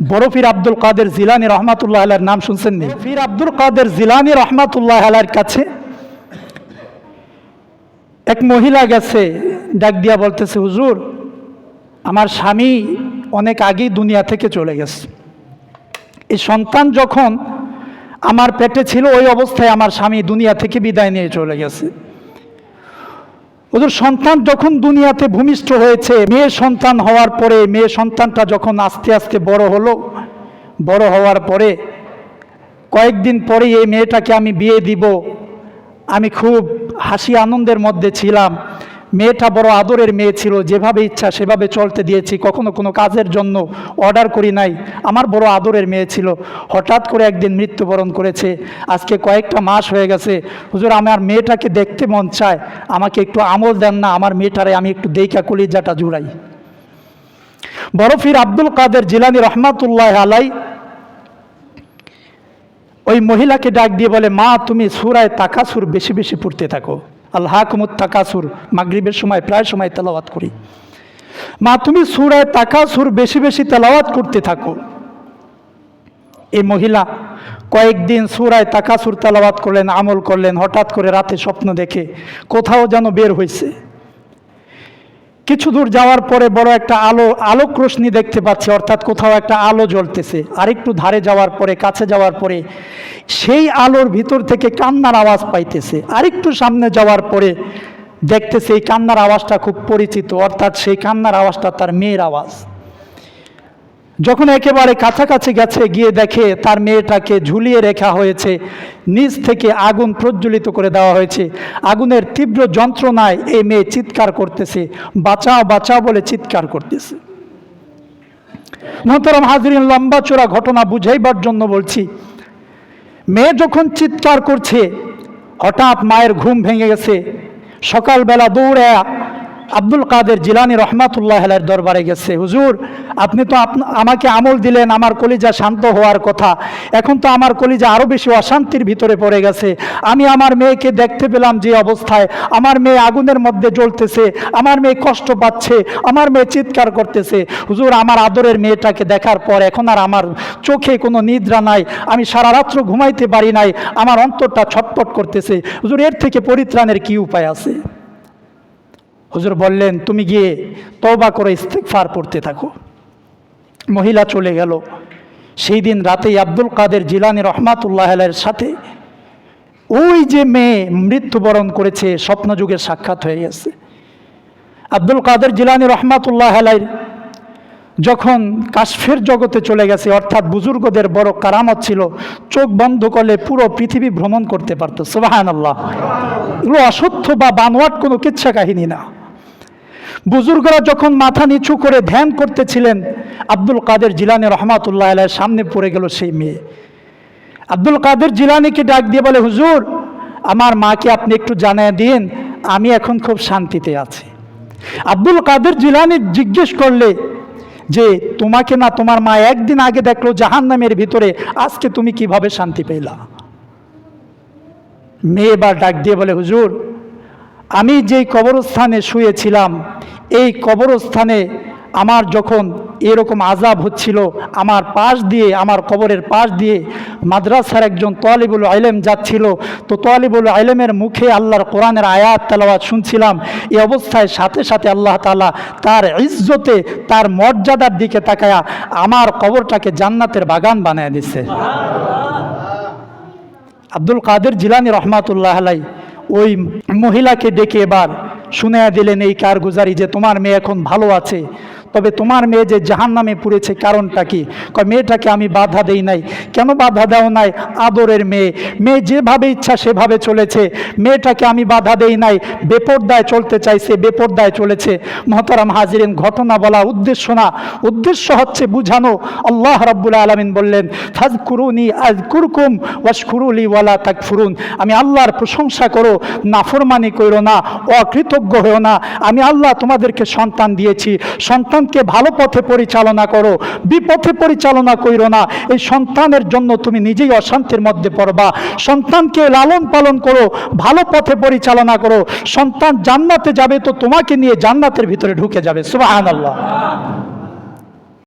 বড় ফির আব্দুল কাদের জিলানি রহমাতুল্লাহ আলার নাম শুনছেন নি? ফির আব্দুল কাদের জিলানি রহমাতুল্লাহ আলার কাছে এক মহিলা গেছে, ডাক দিয়া বলতেছে, হুজুর, আমার স্বামী অনেক আগেই দুনিয়া থেকে চলে গেছে। এই সন্তান যখন আমার পেটে ছিল, ওই অবস্থায় আমার স্বামী দুনিয়া থেকে বিদায় নিয়ে চলে গেছে। ওদের সন্তান যখন দুনিয়াতে ভূমিষ্ঠ হয়েছে, মেয়ে সন্তান হওয়ার পরে, মেয়ে সন্তানটা যখন আস্তে আস্তে বড় হলো, বড় হওয়ার পরে, কয়েকদিন পরেই এই মেয়েটাকে আমি বিয়ে দিব। আমি খুব হাসি আনন্দের মধ্যে ছিলাম। মেয়েটা বড় আদরের মেয়ে ছিল, যেভাবে ইচ্ছা সেভাবে চলতে দিয়েছি, কখনো কোনো কাজের জন্য অর্ডার করি নাই। আমার বড় আদরের মেয়ে ছিল, হঠাৎ করে একদিন মৃত্যুবরণ করেছে। আজকে কয়েকটা মাস হয়ে গেছে। হুজুর, আমার মেয়েটাকে দেখতে মন চায়। আমাকে একটু আমল দেন না, আমার মেয়েটারে আমি একটু দেইকা কলিজাটা জুড়াই। বরফির আব্দুল কাদের জিলানি রহমাতুল্লাহ আলাই ওই মহিলাকে ডাক দিয়ে বলে, মা, তুমি সুরায় তাকাসুর বেশি বেশি পড়তে থাকো। আল্লাহ কুমুদ তাকাসুর। মাগরীবের সময়, প্রায় সময় তেলাওয়াত করি। মা, তুমি সুরায় তাকাসুর বেশি বেশি তেলাওয়াত করতে থাকো। এই মহিলা কয়েকদিন সুরায় তাকাসুর তেলাওয়াত করলেন, আমল করলেন, হঠাৎ করে রাতে স্বপ্ন দেখে কোথাও যেন বের হয়েছে কিছু দূর যাওয়ার পরে বড় একটা আলো, আলোক রশ্মি দেখতে পাচ্ছি, অর্থাৎ কোথাও একটা আলো জ্বলতেছে। আরেকটু ধারে যাওয়ার পরে, কাছে যাওয়ার পরে, সেই আলোর ভিতর থেকে কান্নার আওয়াজ পাইতেছে। আরেকটু সামনে যাওয়ার পরে দেখতেছে, এই কান্নার আওয়াজটা খুব পরিচিত, অর্থাৎ সেই কান্নার আওয়াজটা তার মেয়ের আওয়াজ। যখন একেবারে কাছাকাছি গেছে, গিয়ে দেখে তার মেয়েটাকে ঝুলিয়ে রেখা হয়েছে, নিচ থেকে আগুন প্রজ্বলিত করে দেওয়া হয়েছে। আগুনের তীব্র যন্ত্রণায় এই মেয়ে চিৎকার করতেছে, বাঁচাও বাঁচাও বলে চিৎকার করতেছে। মোহতরম হাজরিন, লম্বা চোরা ঘটনা বুঝাইবার জন্য বলছি, মেয়ে যখন চিৎকার করছে, হঠাৎ মায়ের ঘুম ভেঙে গেছে। সকালবেলা দৌড়ে আব্দুল কাদের জিলানি রহমাতুল্লাহ আলাইর দরবারে গেছে। হুজুর, আপনি তো আমাকে আমল দিলেন, আমার কলিজা শান্ত হওয়ার কথা। এখন তো আমার কলিজা আরও বেশি অশান্তির ভিতরে পড়ে গেছে। আমি আমার মেয়েকে দেখতে পেলাম যে অবস্থায়। আমার মেয়ে আগুনের মধ্যে জ্বলতেছে, আমার মেয়ে কষ্ট পাচ্ছে, আমার মেয়ে চিৎকার করতেছে। হুজুর, আমার আদরের মেয়েটাকে দেখার পর এখন আর আমার চোখে কোনো নিদ্রা নাই, আমি সারা রাত্র ঘুমাইতে পারি নাই, আমার অন্তরটা ছটপট করতেছে। হুজুর, এর থেকে পরিত্রাণের কি উপায় আছে? হুজুর বললেন, তুমি গিয়ে তওবা করে ইস্তেকফার পড়তে থাকো। মহিলা চলে গেল। সেই দিন রাতেই আব্দুল কাদের জিলানি রহমাতুল্লাহ আলের সাথে ওই যে মেয়ে মৃত্যুবরণ করেছে, স্বপ্নযুগের সাক্ষাৎ হয়ে গেছে। আব্দুল কাদের জিলানি রহমাতুল্লাহ আলাইর যখন কাশফের জগতে চলে গেছে, অর্থাৎ বুজুর্গদের বড় কারামত ছিল, চোখ বন্ধ করলে পুরো পৃথিবী ভ্রমণ করতে পারতো। সুবাহান আল্লাহ এগুলো অসত্য বা বানোয়াট কোনো কিচ্ছা কাহিনী না। বুজুর্গরা যখন মাথা নিচু করে ধ্যান করতেছিলেন, আব্দুল কাদের জিলানি রহমাতুল্লাহ আলাইয়ের সামনে পড়ে গেল সেই মেয়ে। আব্দুল কাদের জিলানিকে ডাক দিয়ে বলে, হুজুর, আমার মাকে আপনি একটু জানিয়ে দিন, আমি এখন খুব শান্তিতে আছি। আব্দুল কাদের জিলানি জিজ্ঞেস করলে যে, তোমাকে না তোমার মা একদিন আগে দেখল জাহান্নামের ভিতরে, আজকে তুমি কীভাবে শান্তি পেলা? মেয়ে এবার ডাক দিয়ে বলে, হুজুর আমি যেই কবরস্থানে শুয়েছিলাম, এই কবরস্থানে আমার যখন এরকম আজাব হচ্ছিল, আমার পাশ দিয়ে, আমার কবরের পাশ দিয়ে মাদ্রাসার একজন তোয়ালিবুল আইলেম যাচ্ছিল, তো তোয়ালিবুল আইলেমের মুখে আল্লাহর কোরআনের আয়াত, তালাওয়াত শুনছিলাম। এই অবস্থায় সাথে সাথে আল্লাহ তালা তার ইজ্জতে, তার মর্যাদার দিকে তাকায়া আমার কবরটাকে জান্নাতের বাগান বানিয়ে দিছে। আব্দুল কাদের জিলানি রহমাতুল্লাহ আলাই ওই মহিলাকে ডেকে এবার শুনে দিলেন এই কারগুজারি যে তোমার মেয়ে এখন ভালো আছে। তবে তোমার মেয়ে যে জাহান নামে পড়েছে কারণটা কি? মেয়েটাকে আমি বাধা দেই নাই। কেন বাধা দেও নাই? আদরের মেয়ে। মেয়ে যেভাবে ইচ্ছা সেভাবে চলেছে। মেয়েটাকে আমি বাধা দেই নাই। বেপর্দায় চলতে চাইছে, বেপর্দায় চলেছে। মহতারাম হাজিরেন, ঘটনা বলা উদ্দেশ্য না। উদ্দেশ্য হচ্ছে বুঝানো। আল্লাহ রাব্বুল আলমিন বললেন ফাজ কুরুনি আজ কুরকুম ওয়াশকুরুলি ওয়ালা তাক ফুরুন আমি আল্লাহর প্রশংসা করো, নাফরমানি করো না, অকৃতজ্ঞ হও না। আমি আল্লাহ তোমাদেরকে সন্তান দিয়েছি। সন্তানকে ভালো পথে পরিচালনা করো, বিপথে পরিচালনা করো না। এই সন্তানের জন্য তুমি নিজেই অশান্তির মধ্যে পড়বা। সন্তানকে লালন পালন করো, ভালো পথে পরিচালনা করো। সন্তান জান্নাতে যাবে তো তোমাকে নিয়ে জান্নাতের ভিতরে ঢুকে যাবে। সুবাহ আল্লাহ